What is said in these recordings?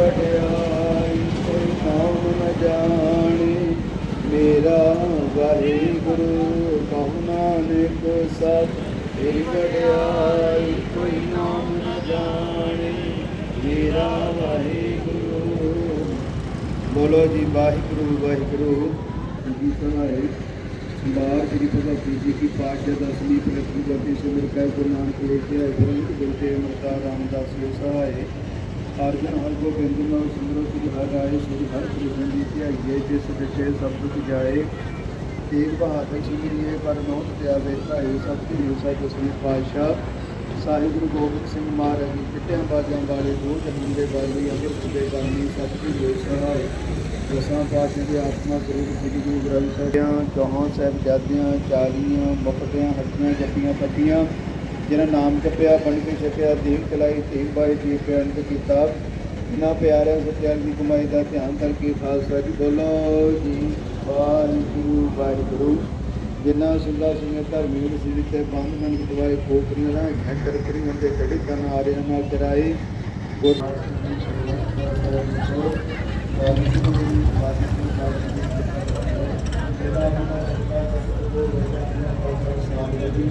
ਵਡਿਆਈ ਕੋਈ ਨਾਮ ਨ ਜਾਣੇ ਮੇਰਾ ਵਾਹਿਗੁਰੂ ਕਹੋ ਨਾਨਕ ਸਤ ਤੇਰੀ ਵਡਿਆਈ ਕੋਈ ਨਾਮ ਨ ਜਾਣੇ ਮੇਰਾ ਵਾਹਿਗੁਰੂ ਬੋਲੋ ਜੀ ਵਾਹਿਗੁਰੂ ਵਾਹਿਗੁਰੂ ਜੀ ਸੁਣਾਏ ਬਾਰ ਸ੍ਰੀ ਭਗਵਤੀ ਜੀ ਕੀ ਪਾਠ ਦਾ ਅਸਲੀ ਪ੍ਰਤੀ ਗਤੀ ਸਿਮਰ ਕੈ ਗੁਰੂ ਨਾਨਕ ਦੇਵ ਜੀ ਗੁਰੂ ਤੇ ਅਮਰਤਾ ਰਾਮਦਾਸ ਜੀ ਸਹਾਏ ਅਰਜਨ ਹਰ ਗੋਬਿੰਦ ਨਾਮ ਸਿਮਰੋ ਸ੍ਰੀ ਹਰਿ ਰਾਏ, ਸ੍ਰੀ ਹਰਿ ਕ੍ਰਿਸ਼ਨ ਜੀ ਧਿਆਈਏ ਜਿਸ ਵਿਸ਼ੇ ਸਭ ਕੁਝ ਜਾਏ। ਤੇਗ ਬਹਾਦਰ ਸਿੰਘ ਜੀ ਇਹ ਪਰ ਨੋਟ ਤੇ ਆਵੇ ਧਾਏ, ਸਭ ਕੀ ਨਿਵਸਾ ਦਸਵੀਂ ਪਾਤਸ਼ਾਹ। ਸਾਹਿਬ ਗੁਰੂ ਗੋਬਿੰਦ ਸਿੰਘ ਮਹਾਰਾਜ ਜੀ, ਚਿੱਟਿਆਂ ਬਾਜਾਂ ਵਾਲੇ ਦੋ ਜਨਮ ਦੇ ਵਾਲੀ ਅੰਮ੍ਰਿਤ ਦੇ ਬਾਣੀ, ਸਭ ਕੀ ਨਿਵਸਾ ਦਸਾਂ ਪਾਤਸ਼ਾਹ ਦੀ ਆਤਮਾ ਸਰੂਪ ਸ੍ਰੀ ਗੁਰੂ ਗ੍ਰੰਥ ਸਾਹਿਬ ਦੀਆਂ ਚੌਹਾਂ ਸਾਹਿਬਜ਼ਾਦਿਆਂ, ਚਾਲੀਆਂ, ਮੁਕਤਿਆਂ ਹੱਟੀਆਂ ਜੱਟੀਆਂ ਪੱਟੀਆਂ ਜਿਹਨਾਂ ਨਾਮ ਜਪਿਆ ਬਣ ਕੇ ਛਕਿਆ ਦੀਪ ਚਲਾਈ ਤੇਗ ਬਾਈ ਜੀ ਪਿਆਰ ਕੀਤਾ ਇਨਾ ਪਿਆਰਿਆ ਸਤਿਆਰ ਦੀ ਕਮਾਈ ਦਾ ਧਿਆਨ ਕਰਕੇ ਖਾਲਸਾ ਜੀ ਬੋਲੋ ਜੀ, ਵਾਹਿਗੁਰੂ ਵਾਹਿਗੁਰੂ। ਜਿਨ੍ਹਾਂ ਸਿੰਘਾਂ ਸਿੰਘਾਂ ਧਰਮੀ ਸਿਰ ਤੇ ਬੰਦ ਮਨ ਦਵਾਏ ਖੋਪਰੀਆਂ ਨਾ ਘੱਟਰ ਕਰੀਆਂ ਦੇ ਕੜੀ ਕਰਨ ਆ ਰਹੇ ਨਾਲ ਚਰਾਏ। ਗੁਰ ਅਰਦਾਸ ਬੇਨਤੀ ਹੈ ਜੀ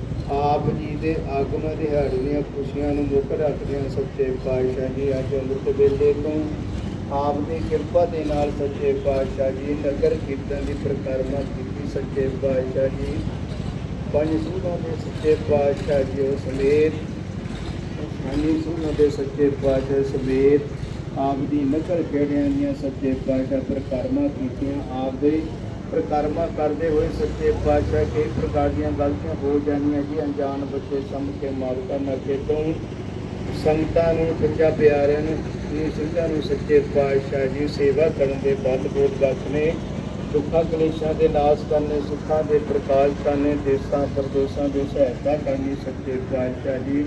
ਆਪ ਜੀ ਦੇ ਆਗਮਨ ਦਿਹਾੜੀ ਦੀਆਂ ਖੁਸ਼ੀਆਂ ਨੂੰ ਮੁੱਖ ਰੱਖਦਿਆਂ ਸੱਚੇ ਪਾਤਸ਼ਾਹ ਜੀ ਅੱਜ ਅੰਮ੍ਰਿਤ ਵੇਲੇ ਤੋਂ ਆਪ ਦੀ ਕਿਰਪਾ ਦੇ ਨਾਲ ਸੱਚੇ ਪਾਤਸ਼ਾਹ ਜੀ ਨਗਰ ਕੀਰਤਨ ਦੀ ਪ੍ਰਕਰਮਾ ਕੀਤੀ ਸੱਚੇ ਪਾਤਸ਼ਾਹ ਜੀ। ਪੰਜ ਸੂਰਾਂ ਦੇ ਸੱਚੇ ਪਾਤਸ਼ਾਹ ਜੀ ਉਹ ਸਮੇਤ ਸਾਨੀ ਸੂਰਾਂ ਦੇ ਸੱਚੇ ਪਾਤਸ਼ਾਹ ਸਮੇਤ ਆਪ ਦੀ ਨਗਰ ਖੇੜਿਆਂ ਦੀਆਂ ਸੱਚੇ ਪਾਤਸ਼ਾਹ ਪ੍ਰਕਰਮਾ ਕੀਤੀਆਂ, ਆਪ ਦੇ ਪ੍ਰਕਰਮਾ ਕਰਦੇ ਹੋਏ ਸੱਚੇ ਪਾਤਸ਼ਾਹ ਕਈ ਪ੍ਰਕਾਰ ਦੀਆਂ ਗਲਤੀਆਂ ਹੋ ਜਾਂਦੀਆਂ ਜੀ। ਅਣਜਾਣ ਬੱਚੇ ਸਮਝ ਕੇ ਮਾਫ ਕਰਨ ਤੋਂ ਸੰਗਤਾਂ ਨੂੰ, ਸੱਚਾ ਪਿਆਰਿਆਂ ਨੂੰ ਇਹ ਸਿੰਘਾਂ ਨੂੰ ਸੱਚੇ ਪਾਤਸ਼ਾਹ ਜੀ ਸੇਵਾ ਕਰਨ ਦੇ ਬਲ ਬੋਧ ਬਖਸ਼ਨੇ ਦੁੱਖਾਂ ਕਲੇਸ਼ਾਂ ਦੇ ਨਾਸ਼ ਕਰਨੇ, ਸੁੱਖਾਂ ਦੇ ਪ੍ਰਕਾਸ਼ ਕਰਨੇ, ਦੇਸਾਂ, ਪਰਦੇਸਾਂ ਦੀ ਸਹਾਇਤਾ ਕਰਨੀ ਸੱਚੇ ਪਾਤਸ਼ਾਹ ਜੀ।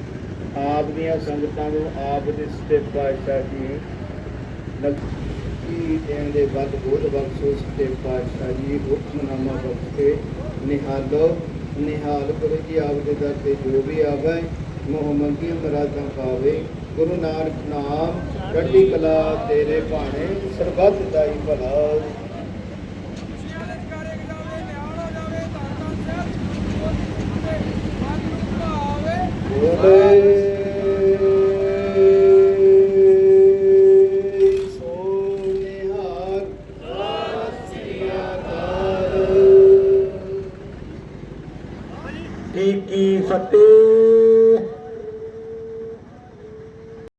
ਆਪ ਦੀਆਂ ਸੰਗਤਾਂ ਨੂੰ, ਆਪ ਦੇ ਸੱਚੇ ਪਾਤਸ਼ਾਹ ਜੀ। ਕੀ ਦੇਣ ਦੇ ਵੱਧ ਬੋਧ ਬਖਸ਼ੋ ਸੱਚੇ ਪਾਤਸ਼ਾਹ ਜੀ ਹੁਕਮਨਾਮਾ ਬਖਸ਼ ਨਿਹਾਲੋ ਨਿਹਾਲ ਕਰੋ ਜੀ ਆਪ ਦੇ ਦਰ ਤੇ ਜੋ ਵੀ ਆਵੇ ਮੋਹ ਮੰਗੀਆਂ ਮਰਾਦਾਂ ਪਾਵੇ। ਗੁਰੂ ਨਾਨਕ ਨਾਮ ਕੱਢੀ ਕਲਾ, ਤੇਰੇ ਭਾਣੇ ਸਰਬੱਤ ਦਾਈ ਭਲਾ। ਬੋਲੇ। ਜੀ ਕੀ ਫਤਿਹ